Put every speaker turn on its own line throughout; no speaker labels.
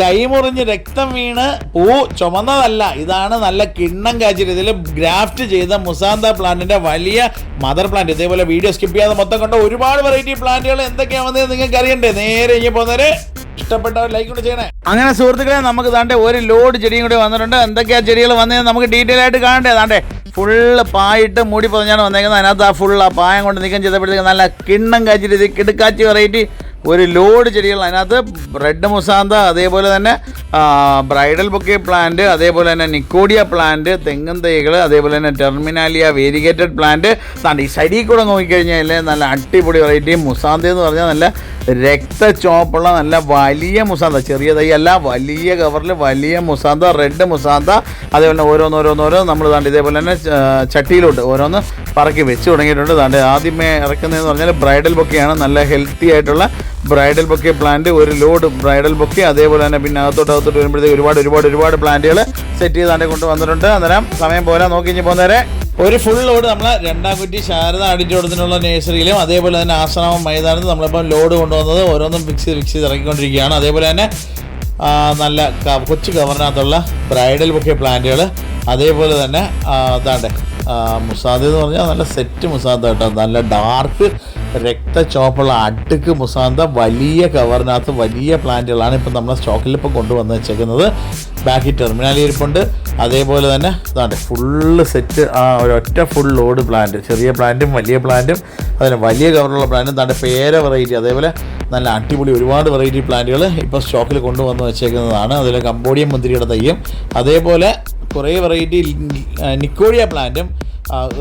കൈമുറിഞ്ഞ് രക്തം വീണ് പൂ ചുമന്നതല്ല. ഇതാണ് നല്ല കിണ്ണം കാച്ചിട്ട് ഇതിൽ ഗ്രാഫ്റ്റ് ചെയ്ത മുസാന്ത പ്ലാന്റിന്റെ വലിയ മദർ പ്ലാന്റ്. ഇതേപോലെ വീഡിയോ സ്കിപ്പ് ചെയ്യാതെ മൊത്തം കണ്ട ഒരുപാട് വെറൈറ്റി പ്ലാന്റുകൾ എന്തൊക്കെയാണെന്ന് നിങ്ങൾക്ക് അറിയണ്ടേ നേരെ ഇങ്ങനെ പോകുന്നവര് ഇഷ്ടപ്പെട്ടവർ ലൈക്ക് കൂടെ ചെയ്യണേ. അങ്ങനെ സുഹൃത്തുക്കളെ നമുക്ക് താണ്ടെ ഒരു ലോഡ് ചെടിയും കൂടി വന്നിട്ടുണ്ട്. എന്തൊക്കെയാ ചെടികൾ വന്നതെന്ന് നമുക്ക് ഡീറ്റെയിൽ ആയിട്ട് കാണണ്ടേ? താണ്ടെ ഫുള്ള് പായിട്ട് മൂടി പൊതിഞ്ഞാണ് വന്നേക്കുന്നത്. അതിനകത്ത് ആ ഫുൾ ആ പായം കൊണ്ട് നീക്കം ചെയ്തപ്പോഴത്തേക്ക് നല്ല കിണ്ണം കാച്ചിട്ട് ഇത് കിടുക്കാച്ചി വെറൈറ്റി ഒരു ലോഡ് ചെടികൾ അതിനകത്ത്. റെഡ് മുസാന്ത അതേപോലെ തന്നെ ബ്രൈഡൽ ബൊക്കെ പ്ലാന്റ് അതേപോലെ തന്നെ നിക്കോഡിയ പ്ലാന്റ് തെങ്ങും തൈകൾ അതേപോലെ തന്നെ ടെർമിനാലിയ വേരിഗേറ്റഡ് പ്ലാന്റ് താണ്ട് ഈ സൈഡിൽ കൂടെ നോക്കിക്കഴിഞ്ഞാൽ നല്ല അടിപൊളി വെറൈറ്റി മുസാന്ത എന്ന് പറഞ്ഞാൽ നല്ല രക്ത ചോപ്പുള്ള നല്ല വലിയ മുസാന്ത ചെറിയ തൈ അല്ല വലിയ കവറിൽ വലിയ മുസാന്ത റെഡ് മുസാന്ത അതേപോലെ തന്നെ ഓരോന്നോരോന്നോരോ നമ്മൾ താണ്ട് ഇതേപോലെ തന്നെ ചട്ടിയിലോട്ട് ഓരോന്ന് പറക്കി വെച്ച് തുടങ്ങിയിട്ടുണ്ട്. താണ്ട് ആദ്യമേ ഇറക്കുന്നതെന്ന് പറഞ്ഞാൽ ബ്രൈഡൽ ബൊക്കെയാണ്. നല്ല ഹെൽത്തി ആയിട്ടുള്ള ബ്രൈഡൽ ബൊക്കെ പ്ലാന്റ് ഒരു ലോഡ് ബ്രൈഡൽ ബൊക്കെ. അതേപോലെ തന്നെ പിന്നെ അകത്തോട്ട് അകത്തോട്ട് വരുമ്പോഴത്തേക്ക് ഒരുപാട് ഒരുപാട് ഒരുപാട് പ്ലാന്റുകൾ സെറ്റ് ചെയ്താണ്ട് കൊണ്ട് വന്നിട്ടുണ്ട്. അന്നേരം സമയം പോലെ നോക്കി ഇഞ്ഞ് പോകുന്നവരെ ഒരു ഫുൾ ലോഡ് നമ്മൾ രണ്ടാം കുറ്റി ശാരദ ആഡിറ്റോറിയത്തിനുള്ള നേഴ്സറിയിലും അതേപോലെ തന്നെ ആശ്രമം മൈതാനത്ത് നമ്മളിപ്പം ലോഡ് കൊണ്ടുവന്നത് ഓരോന്നും ഫിക്സ് ചെയ്ത് ഫിക്സ് ചെയ്ത് ഇറങ്ങിക്കൊണ്ടിരിക്കുകയാണ്. അതേപോലെ തന്നെ നല്ല കൊച്ചു കവറിനകത്തുള്ള ബ്രൈഡൽ ബൊക്കെ പ്ലാന്റുകൾ അതേപോലെ തന്നെ അതാണ്ട് മുസാദ് എന്ന് പറഞ്ഞാൽ നല്ല സെറ്റ് മുസാദ് കേട്ടോ നല്ല ഡാർക്ക് രക്ത ചോപ്പുള്ള അടുക്ക് മുസാന്ത വലിയ കവറിനകത്ത് വലിയ പ്ലാന്റുകളാണ് ഇപ്പം നമ്മുടെ സ്റ്റോക്കിൽ ഇപ്പോൾ കൊണ്ടുവന്ന് വെച്ചേക്കുന്നത്. ബാക്കി ടെർമിനാലി ഇരിപ്പുണ്ട്. അതേപോലെ തന്നെ ഇതാണ്ട് ഫുള്ള് സെറ്റ് ആ ഒരൊറ്റ ഫുൾ ലോഡ് പ്ലാന്റ് ചെറിയ പ്ലാന്റും വലിയ പ്ലാന്റും അതിന് വലിയ കവറുള്ള പ്ലാന്റും താണ്ട് പേര വെറൈറ്റി അതേപോലെ നല്ല അടിപൊളി ഒരുപാട് വെറൈറ്റി പ്ലാന്റുകൾ ഇപ്പോൾ സ്റ്റോക്കിൽ കൊണ്ടുവന്ന് വെച്ചേക്കുന്നതാണ്. അതിൽ കമ്പോഡിയൻ മുന്തിരിയുടെ തയ്യും അതേപോലെ കുറേ വെറൈറ്റി നിക്കോഡിയ പ്ലാന്റും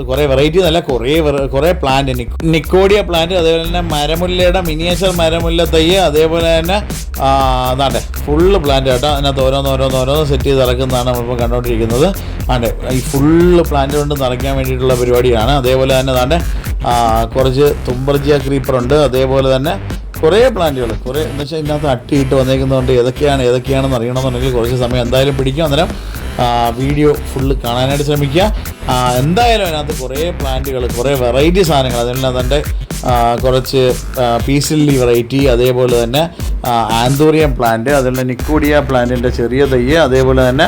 കുറേ വെറൈറ്റി നല്ല കുറേ കുറേ പ്ലാന്റ് നിക്കോഡിയ പ്ലാന്റ് അതേപോലെ തന്നെ മരമുല്ലയുടെ മിനിയേച്ചർ മരമുല്ല തൈ അതേപോലെ തന്നെ അതാണ് ഫുള്ള് പ്ലാന്റ് കേട്ടോ അതിനകത്ത് ഓരോന്ന് ഓരോന്ന് സെറ്റ് ചെയ്ത് ഇറക്കുന്നതാണ് നമ്മളിപ്പോൾ കണ്ടുകൊണ്ടിരിക്കുന്നത് അതെ ഈ ഫുള്ള് പ്ലാന്റ് കൊണ്ട് നിറയ്ക്കാൻ വേണ്ടിയിട്ടുള്ള പരിപാടിയാണ്. അതേപോലെ തന്നെ അതാണ് കുറച്ച് തുമ്പർജിയ ക്രീപ്പർ ഉണ്ട്. അതേപോലെ തന്നെ കുറേ പ്ലാന്റുകൾ കുറേ എന്ന് വെച്ചാൽ ഇതിനകത്ത് അട്ടിയിട്ട് വന്നേക്കുന്നതുകൊണ്ട് ഏതൊക്കെയാണ് ഏതൊക്കെയാണെന്ന് അറിയണമെന്നുണ്ടെങ്കിൽ കുറച്ച് സമയം എന്തായാലും പിടിക്കും. അന്നേരം വീഡിയോ ഫുള്ള് കാണാനായിട്ട് ശ്രമിക്കുക. എന്തായാലും അതിനകത്ത് കുറേ പ്ലാന്റുകൾ കുറേ വെറൈറ്റി സാധനങ്ങൾ അതിനകത്ത് എന്റെ കുറച്ച് പീസില്ലി വെറൈറ്റി അതേപോലെ തന്നെ ആന്തോറിയം പ്ലാന്റ് അതുപോലെ നിക്കോഡിയ പ്ലാന്റിന്റെ ചെറിയ തയ്യ് അതേപോലെ തന്നെ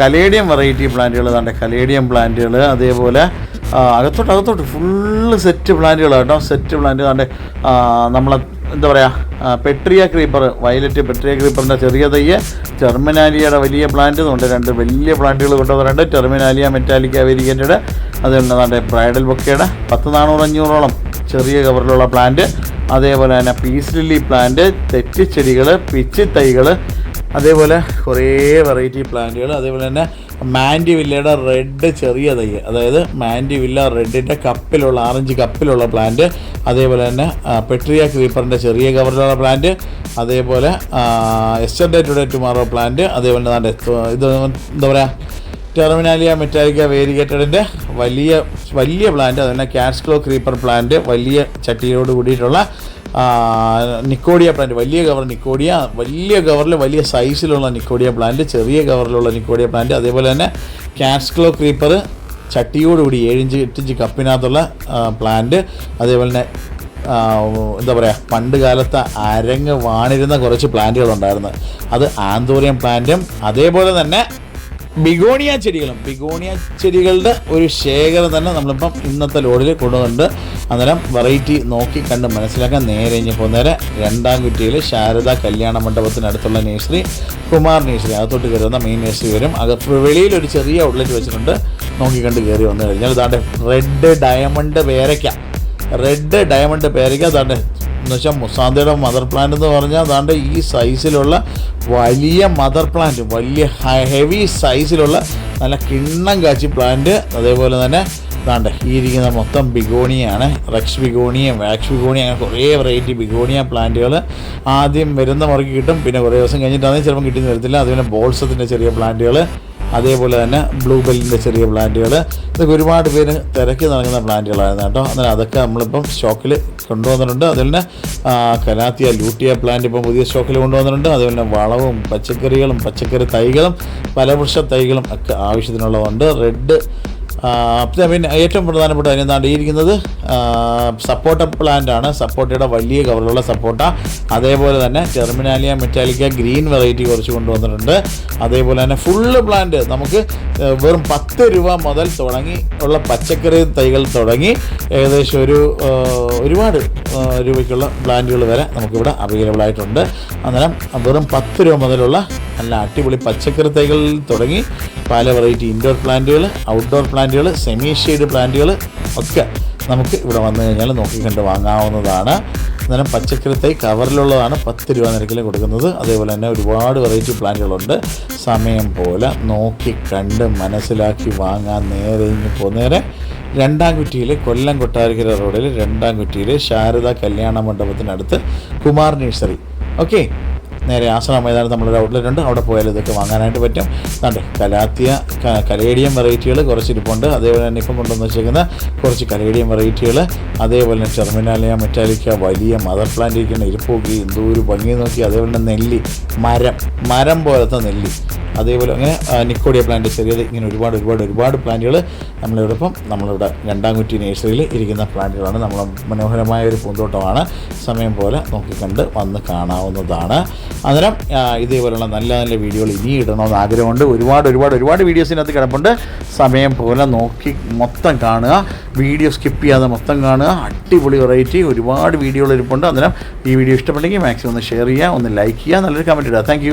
കലേഡിയം വെറൈറ്റി പ്ലാന്റുകൾ തന്നെ കലേഡിയം പ്ലാന്റുകൾ അതേപോലെ അകത്തോട്ട് അകത്തോട്ട് ഫുള്ള് സെറ്റ് പ്ലാന്റുകൾ കേട്ടോ സെറ്റ് പ്ലാന്റ് തന്നെ നമ്മളെ എന്താ പറയുക പെട്രിയ ക്രീപ്പർ വയലറ്റ് പെട്രിയ ക്രീപ്പറിന്റെ ചെറിയ തയ്യ് ടെർമിനാലിയയുടെ വലിയ പ്ലാന്റ് അതുകൊണ്ട് രണ്ട് വലിയ പ്ലാന്റുകൾ കൊണ്ടുവന്നിട്ടുണ്ട്. ടെർമിനാലിയ മെറ്റാലിക്ക വേരിയന്റഡ് അതുകൊണ്ട് നമ്മുടെ ബ്രൈഡൽ ബൊക്കയുടെ പത്ത് നാനൂറ് അഞ്ഞൂറോളം ചെറിയ കവറിലുള്ള പ്ലാന്റ് അതേപോലെ തന്നെ പീസ് ലില്ലി പ്ലാന്റ് തെറ്റിച്ചെടികൾ പിച്ചി തൈകൾ അതേപോലെ കുറേ വെറൈറ്റി പ്ലാന്റുകൾ അതേപോലെ തന്നെ മാൻഡി വില്ലയുടെ റെഡ് ചെറിയ തൈ. അതായത് മാൻഡി വില്ല റെഡിന്റെ കപ്പിലുള്ള ആറഞ്ച് കപ്പിലുള്ള പ്ലാന്റ് അതേപോലെ തന്നെ പെട്രിയ ക്രീപ്പറിന്റെ ചെറിയ കവറിലുള്ള പ്ലാന്റ് അതേപോലെ എസ്റ്റർഡേ ടുഡേ ടുമാറോ പ്ലാന്റ് അതേപോലെ തന്നെ ഇത് എന്താ പറയുക ടെർമിനാലിയ മെറ്റാലിക്ക വേരിഗേറ്റഡിന്റെ വലിയ വലിയ പ്ലാന്റ് അതുപോലെ കാറ്റ്സ്ക്ലോ ക്രീപ്പർ പ്ലാന്റ് വലിയ ചട്ടിയോട് കൂടിയിട്ടുള്ള നിക്കോഡിയ പ്ലാന്റ് വലിയ കവർ നിക്കോഡിയ വലിയ കവറിൽ വലിയ സൈസിലുള്ള നിക്കോഡിയ പ്ലാന്റ് ചെറിയ കവറിലുള്ള നിക്കോഡിയ പ്ലാന്റ് അതേപോലെ തന്നെ കാറ്റ്സ്ക്ലോ ക്രീപ്പർ ചട്ടിയോടുകൂടി ഏഴിഞ്ച് എട്ടിഞ്ച് കപ്പിനകത്തുള്ള പ്ലാന്റ് അതേപോലെ തന്നെ എന്താ പറയുക പണ്ട് കാലത്ത് അരങ്ങ് വാണിരുന്ന കുറച്ച് പ്ലാന്റുകളുണ്ടായിരുന്നു അത് ആന്തോറിയം പ്ലാന്റും അതേപോലെ തന്നെ ബിഗോണിയ ചെടികളും. ബിഗോണിയ ചെടികളുടെ ഒരു ശേഖരം തന്നെ നമ്മളിപ്പം ഇന്നത്തെ ലോഡിൽ കൊണ്ടുവന്നിട്ടുണ്ട്. അന്നേരം വെറൈറ്റി നോക്കി കണ്ട് മനസ്സിലാക്കാൻ നേരെ ഇനി പോകുന്നേരെ രണ്ടാം കുറ്റിയിൽ ശാരദ കല്യാണ മണ്ഡപത്തിനടുത്തുള്ള നേഴ്സറി കുമാർ നേഴ്സറി അകത്തോട്ട് കയറുന്ന മെയിൻ നേഴ്സറി വരും. അകത്ത് വെളിയിൽ ഒരു ചെറിയ ഔട്ട്ലെറ്റ് വെച്ചിട്ടുണ്ട്. നോക്കി കണ്ട് കയറി വന്നു കഴിഞ്ഞാൽ ഇതാണ്ട് റെഡ് ഡയമണ്ട് പേരയ്ക്ക. റെഡ് ഡയമണ്ട് പേരയ്ക്ക അതാണ്ട് എന്ന് വെച്ചാൽ മുസാന്തയുടെ മദർ പ്ലാന്റ് എന്ന് പറഞ്ഞാൽ അതാണ്ട് ഈ സൈസിലുള്ള വലിയ മദർ പ്ലാന്റ് വലിയ ഹെവി സൈസിലുള്ള നല്ല കിണ്ണം കാച്ചി പ്ലാന്റ് അതേപോലെ തന്നെ അതാണ്ട് ഈ ഇരിക്കുന്ന മൊത്തം ബിഗോണിയാണ് റെക്സ് ബിഗോണിയും വാക്സ് ബിഗോണിയും അങ്ങനെ കുറേ വെറൈറ്റി ബിഗോണിയ പ്ലാന്റുകൾ ആദ്യം വരുന്ന മുറയ്ക്ക് കിട്ടും പിന്നെ കുറേ ദിവസം കഴിഞ്ഞിട്ടാണെങ്കിൽ ചിലപ്പോൾ കിട്ടിയെന്ന് വരത്തില്ല. അതുപോലെ ബോൾസത്തിന്റെ ചെറിയ പ്ലാന്റുകൾ അതേപോലെ തന്നെ ബ്ലൂ ബെല്ലിന്റെ ചെറിയ പ്ലാന്റുകൾ ഇതൊക്കെ ഒരുപാട് പേര് തിരക്കി നടക്കുന്ന പ്ലാന്റുകളായിരുന്നു കേട്ടോ. അന്നേരം അതൊക്കെ നമ്മളിപ്പം സ്റ്റോക്കിൽ കൊണ്ടുവന്നിട്ടുണ്ട്. അതിൽ തന്നെ കനാത്തിയ ലൂട്ടിയ പ്ലാന്റ് ഇപ്പം പുതിയ സ്റ്റോക്കിൽ കൊണ്ടുവന്നിട്ടുണ്ട്. അതുപോലെ തന്നെ വളവും പച്ചക്കറികളും പച്ചക്കറി തൈകളും പലവൃക്ഷ തൈകളും ഒക്കെ ആവശ്യത്തിനുള്ളതുണ്ട്. റെഡ് പിന്നെ ഏറ്റവും പ്രധാനപ്പെട്ട കാര്യം എന്താണ് ഇരിക്കുന്നത് സപ്പോർട്ട പ്ലാന്റ് ആണ്. സപ്പോട്ടയുടെ വലിയ കവറിലുള്ള സപ്പോർട്ട. അതേപോലെ തന്നെ ടെർമിനാലിയ മെറ്റാലിക്ക ഗ്രീൻ വെറൈറ്റി കുറച്ച് കൊണ്ടുവന്നിട്ടുണ്ട്. അതേപോലെ തന്നെ ഫുള്ള് പ്ലാന്റ് നമുക്ക് വെറും പത്ത് രൂപ മുതൽ തുടങ്ങി ഉള്ള പച്ചക്കറി തൈകൾ തുടങ്ങി ഏകദേശം ഒരു ഒരുപാട് രൂപയ്ക്കുള്ള പ്ലാന്റുകൾ വരെ നമുക്കിവിടെ അവൈലബിൾ ആയിട്ടുണ്ട്. അന്നേരം വെറും പത്ത് രൂപ മുതലുള്ള നല്ല അടിപൊളി പച്ചക്കറി തൈകളിൽ തുടങ്ങി പല വെറൈറ്റി ഇൻഡോർ പ്ലാന്റുകൾ ഔട്ട്ഡോർ പ്ലാന്റുകൾ സെമി ഷെയ്ഡ് പ്ലാന്റുകൾ ഒക്കെ നമുക്ക് ഇവിടെ വന്നു കഴിഞ്ഞാൽ നോക്കിക്കണ്ട് വാങ്ങാവുന്നതാണ്. അന്നേരം പച്ചക്കറി തൈ കവറിലുള്ളതാണ് പത്ത് രൂപ നിരക്കിൽ കൊടുക്കുന്നത്. അതേപോലെ തന്നെ ഒരുപാട് വെറൈറ്റി പ്ലാന്റുകളുണ്ട് സമയം പോലെ നോക്കി കണ്ട് മനസ്സിലാക്കി വാങ്ങാൻ നേരെ ഇങ്ങ് പോകുന്നേരെ രണ്ടാം കുറ്റിയിൽ കൊല്ലം കൊട്ടാരക്കര റോഡിൽ രണ്ടാം കുറ്റിയിൽ ശാരദ കല്യാണ മണ്ഡപത്തിനടുത്ത് കുമാർ നഴ്സറി ഓക്കെ നേരെ ആശ്രമ മൈതാനത്ത് നമ്മളൊരു ഔട്ട്ലെറ്റ് ഉണ്ട്. അവിടെ പോയാൽ ഇതൊക്കെ വാങ്ങാനായിട്ട് പറ്റും. കണ്ടേ കലാത്തിയ കലേഡിയം വെറൈറ്റികൾ കുറച്ച് ഇരിപ്പുണ്ട്. അതേപോലെ തന്നെ ഇപ്പം കൊണ്ടുവന്ന് വെച്ചേക്കുന്ന കുറച്ച് കലേഡിയം വെറൈറ്റികൾ അതേപോലെ തന്നെ ടെർമിനാലിയ മെറ്റാലിക്ക വലിയ മദർ പ്ലാന്റ് ഇരിക്കുന്ന ഇരിപ്പോക്കി എന്തോ ഒരു ഭംഗി നോക്കി. അതേപോലെ തന്നെ നെല്ലി മരം മരം പോലത്തെ നെല്ലി. അതേപോലെ അങ്ങനെ നിക്കോഡിയ പ്ലാന്റ് ചെറിയത് ഇങ്ങനെ ഒരുപാട് ഒരുപാട് ഒരുപാട് പ്ലാന്റുകൾ നമ്മളിവിടൊപ്പം നമ്മളിവിടെ രണ്ടാംകുറ്റി നേഴ്സറിയിൽ ഇരിക്കുന്ന പ്ലാന്റുകളാണ്. നമ്മൾ മനോഹരമായ ഒരു പൂന്തോട്ടമാണ്. സമയം പോലെ നോക്കിക്കണ്ട് വന്ന് കാണാവുന്നതാണ്. അന്നേരം ഇതേപോലെയുള്ള നല്ല നല്ല വീഡിയോകൾ ഇനി ഇടണമെന്ന് ആഗ്രഹമുണ്ട്. ഒരുപാട് ഒരുപാട് ഒരുപാട് വീഡിയോസിനകത്ത് കിടപ്പുണ്ട്. സമയം പോലെ നോക്കി മൊത്തം കാണുക. വീഡിയോ സ്കിപ്പ് ചെയ്യാതെ മൊത്തം കാണുക. അടിപൊളി വെറൈറ്റി ഒരുപാട് വീഡിയോകൾ ഇരിപ്പുണ്ട് അന്നേരം ഈ വീഡിയോ ഇഷ്ടപ്പെട്ടെങ്കിൽ മാക്സിമം ഒന്ന് ഷെയർ ചെയ്യുക ഒന്ന് ലൈക്ക് ചെയ്യുക നല്ലൊരു കമന്റ് ഇടുക. താങ്ക്